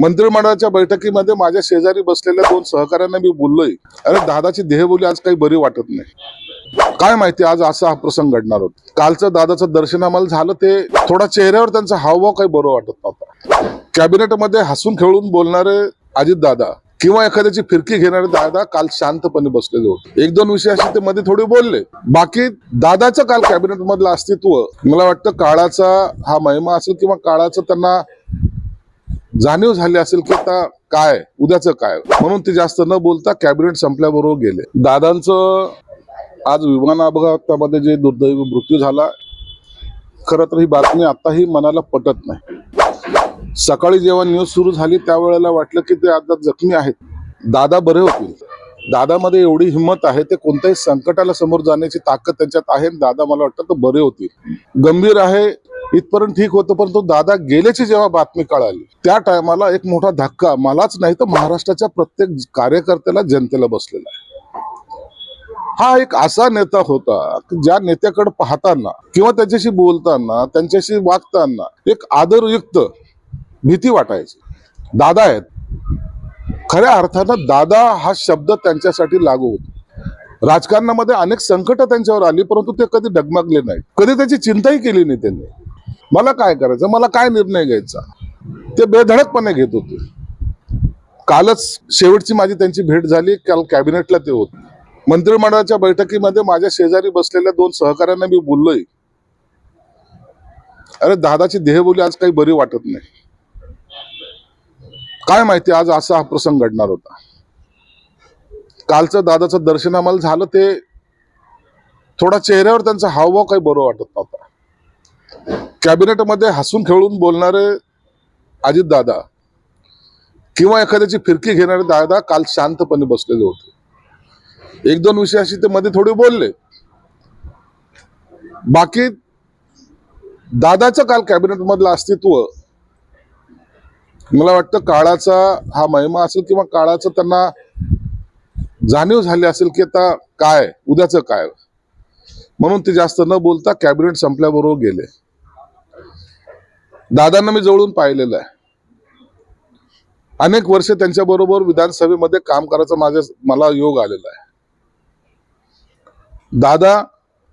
मंत्रिमंडळाच्या बैठकीमध्ये माझ्या शेजारी बसलेल्या दोन सहकाऱ्यांना मी बोललोय. अरे दादाची देहबोली आज काही बरी वाटत नाही. काय माहिती आज असा हा प्रसंग घडणार होता. कालचं दादाचं दर्शन आम्हाला झालं ते थोडा चेहऱ्यावर त्यांचा हावभाव काही बरं वाटत नव्हता. कॅबिनेटमध्ये हसून खेळून बोलणारे अजित दादा किंवा एखाद्याची फिरकी घेणारे दादा काल शांतपणे बसलेले होते. एक दोन विषय असे ते मध्ये थोडे बोलले. बाकी दादाचं काल कॅबिनेट मधलं अस्तित्व मला वाटतं काळाचा हा महिमा असेल किंवा काळाचं त्यांना जाणीव झाली असेल की आता काय उद्याचं काय? म्हणून ते जास्त न बोलता कॅबिनेट संपल्याबरोबर गेले. दादांचं आज विमान अपघातामध्ये जे दुर्दैवी मृत्यू झाला खरं तर ही बातमी आताही मनाला पटत नाही. सकाळी जेव्हा न्यूज सुरू झाली त्यावेळेला वाटलं की ते आता जखमी आहेत. दादा बरे होतील दादामध्ये एवढी हिंमत आहे ते कोणत्याही संकटाला समोर जाण्याची ताकद त्यांच्यात आहे आणि दादा मला वाटतं तर बरे होतील. गंभीर आहे इथपर्यंत ठीक होतं परंतु दादा गेल्याची जेव्हा बातमी कळाली त्या टायमाला एक मोठा धक्का मलाच नाही तर महाराष्ट्राच्या प्रत्येक कार्यकर्त्याला जनतेला बसलेला आहे. हा एक असा नेता होता ज्या नेत्याकडे पाहताना किंवा त्याच्याशी बोलताना त्यांच्याशी वागताना एक आदरयुक्त भीती वाटायची. दादा आहेत. खऱ्या अर्थानं दादा हा शब्द त्यांच्यासाठी लागू होतो. राजकारणामध्ये अनेक संकट त्यांच्यावर आली परंतु ते कधी डगमगले नाही कधी त्याची चिंताही केली नाही त्यांनी. मला काय करायचं? मला काय निर्णय घ्यायचा? ते बेधडकपणे घेत होते. कालच शेवटची माझी त्यांची भेट झाली. काल कॅबिनेटला ते होत. मंत्रिमंडळाच्या बैठकीमध्ये माझ्या शेजारी बसलेल्या दोन सहकाऱ्यांना मी बोललोय. अरे दादाची देहबोली आज काही बरी वाटत नाही. काय माहिती आज असा हा प्रसंग घडणार होता. कालचं दादाचं दर्शन आम्हाला झालं ते थोडा चेहऱ्यावर त्यांचा हावभाव काही बरं वाटत नव्हता. कॅबिनेटमध्ये हसून खेळून बोलणारे अजित दादा किंवा एखाद्याची फिरकी घेणारे दादा काल शांतपणे बसलेले होते. एक दोन विषय ते मध्ये थोडे बोलले. बाकी दादाचं काल कॅबिनेट मधलं अस्तित्व मला वाटतं काळाचा हा महिमा असेल किंवा काळाचं त्यांना जाणीव झाली असेल की आता काय उद्याचं काय. म्हणून ते जास्त न बोलता कॅबिनेट संपल्याबरोबर गेले. दादांना मी जवळून पाहिलेलं आहे. अनेक वर्ष त्यांच्या बरोबर विधानसभेमध्ये काम करायचा माझ्या मला योग आलेला आहे. दादा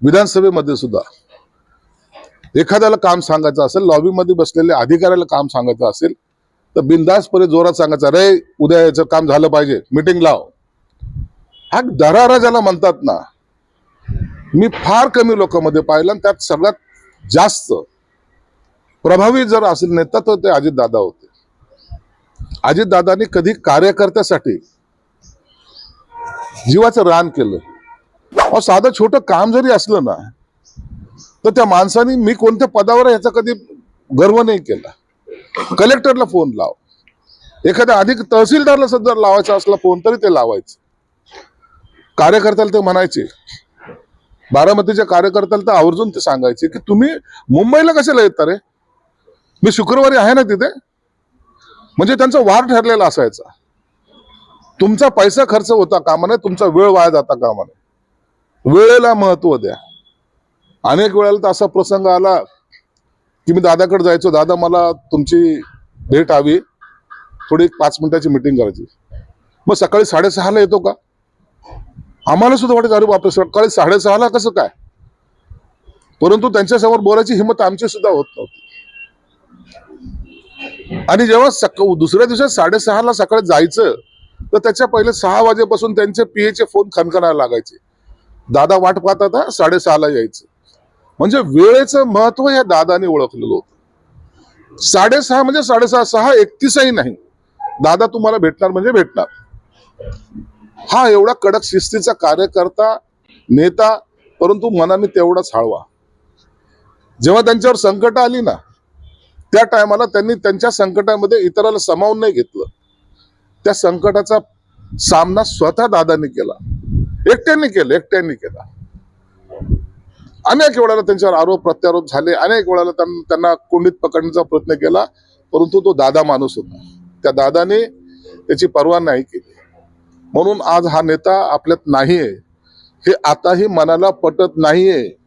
विधानसभेमध्ये सुद्धा एखाद्याला काम सांगायचं असेल लॉबीमध्ये बसलेल्या अधिकाऱ्याला काम सांगायचं असेल तर बिंदासपणे जोरात सांगायचं अरे उद्या याचं काम झालं पाहिजे मिटिंग लाव. हा दरारा ज्याला म्हणतात ना मी फार कमी लोकांमध्ये पाहिलं आणि त्यात सगळ्यात जास्त प्रभावी जर असेल नेता तर ते अजितदादा होते. अजितदादांनी कधी कार्यकर्त्यासाठी जीवाचं रान केलं. साधं छोटं काम जरी असलं ना तर त्या माणसाने मी कोणत्या पदावर याचा कधी गर्व नाही केला. कलेक्टरला फोन लाव. एखाद्या अधिक तहसीलदारला सुद्धा लावायचा असला फोन तरी ते लावायचे. कार्यकर्त्याला ते म्हणायचे. बारामतीच्या कार्यकर्त्याला तर आवर्जून ते सांगायचे की तुम्ही मुंबईला कशाला येता रे? मी शुक्रवारी आहे ना तिथे? म्हणजे त्यांचा वार ठरलेला असायचा. तुमचा पैसा खर्च होता कामा नये तुमचा वेळ वाया जाता कामा नये वेळेला महत्त्व द्या. अनेक वेळेला तर असा प्रसंग आला की मी दादाकडे जायचो. दादा मला तुमची भेट हवी. थोडी पाच मिनिटाची मिटिंग करायची. मग सकाळी साडेसहाला येतो का? आम्हाला सुद्धा वाटत अरे बापरे सकाळी साडेसहाला? कसं काय? परंतु त्यांच्यासमोर बोलायची हिंमत आमची सुद्धा होत नव्हती. आणि जेव्हा सक दुसऱ्या दिवशी साडेसहाला सकाळी जायचं तर त्याच्या पहिले सहा वाजेपासून त्यांचे पीएचे फोन खनखनायला लागायचे. दादा वाट पाहत आता साडेसहाला यायचं. म्हणजे वेळेचं महत्त्व या दादाने ओळखलेलं होतं. साडेसहा म्हणजे साडेसहा सहा एकतीसही नाही. दादा तुम्हाला भेटणार म्हणजे भेटणार. हा एवढा कडक शिस्तीचा कार्यकर्ता नेता परंतु मनाने तेवढाच हळवा. जेव्हा त्यांच्यावर संकट आली ना त्या टायमाला त्यांनी त्यांच्या संकटामध्ये इतराला सामावून नाही घेतलं. त्या संकटाचा सामना स्वतः दादांनी केला. एकट्यांनी केला एकट्यांनी केला. अनेक वेळाला त्यांच्यावर आरोप प्रत्यारोप झाले. अनेक वेळाला त्यांना कोंडीत पकडण्याचा प्रयत्न केला परंतु तो दादा माणूस होता. त्या दादाने त्याची पर्वा नाही केली. म्हणून आज हा नेता आपल्यात नाहीये. हे आताही मनाला पटत नाहीये.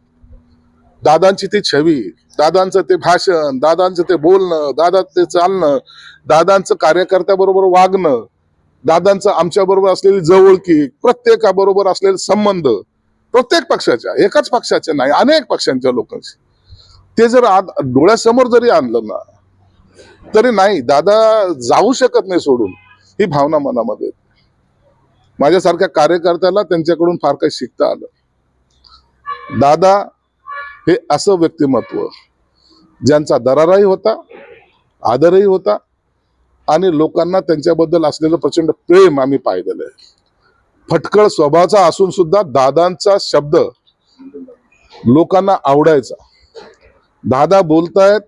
दादांची ती छवी दादांचं ते भाषण दादांचं ते बोलणं दादा ते चालणं दादांचं कार्यकर्त्याबरोबर वागणं दादांचं आमच्या बरोबर असलेली जवळकी प्रत्येकाबरोबर असलेले संबंध प्रत्येक पक्षाच्या एकाच पक्षाच्या नाही अनेक पक्षांच्या लोकांशी. ते जर डोळ्यासमोर जरी आणलं ना तरी नाही दादा जाऊ शकत नाही सोडून ही भावना मनामध्ये माझ्यासारख्या कार्यकर्त्याला त्यांच्याकडून फार काही शिकता आलं. दादा हे असं व्यक्तिमत्व ज्यांचा दराराही होता आदरही होता आणि लोकांना त्यांच्याबद्दल असलेलं प्रचंड प्रेम आम्ही पाहिलेलं आहे. फटकळ स्वभावाचा असून सुद्धा दादांचा शब्द लोकांना आवडायचा. दादा बोलतायत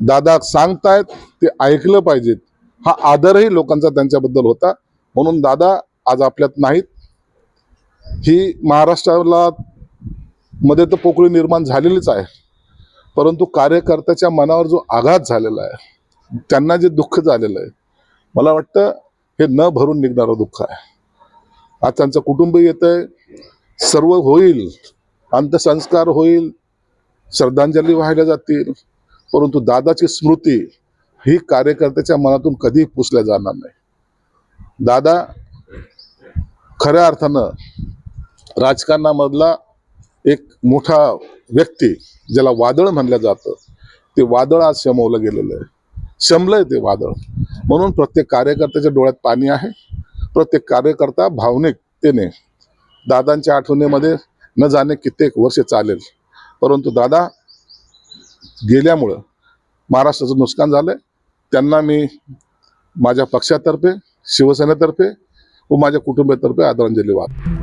दादा सांगतायत ते ऐकलं पाहिजेत. हा आदरही लोकांचा त्यांच्याबद्दल होता. म्हणून दादा आज आपल्यात नाहीत. ही महाराष्ट्राला मध्ये तर पोकळी निर्माण झालेलीच आहे. परंतु कार्यकर्त्याच्या मनावर जो आघात झालेला आहे त्यांना जे दुःख झालेलं आहे मला वाटतं हे न भरून निघणारं दुःख आहे. आज त्यांचं कुटुंब येत आहे सर्व होईल अंत्यसंस्कार होईल श्रद्धांजली वाहिल्या जातील परंतु दादाची स्मृती ही कार्यकर्त्याच्या मनातून कधी पुसल्या जाणार नाही. दादा खऱ्या अर्थानं राजकारणामधला एक मोठा व्यक्ती ज्याला वादळ म्हणलं जातं ते वादळ आज शमवलं गेलेलं आहे. शमलंय ते वादळ. म्हणून प्रत्येक कार्यकर्त्याच्या डोळ्यात पाणी आहे. प्रत्येक कार्यकर्ता भावनिकतेने दादांच्या आठवणीमध्ये न जाणे कित्येक वर्ष चालेल. परंतु दादा गेल्यामुळं महाराष्ट्राचं नुकसान झालंय. त्यांना मी माझ्या पक्षातर्फे शिवसेनेतर्फे व माझ्या कुटुंबातर्फे आदरांजली वाहतो.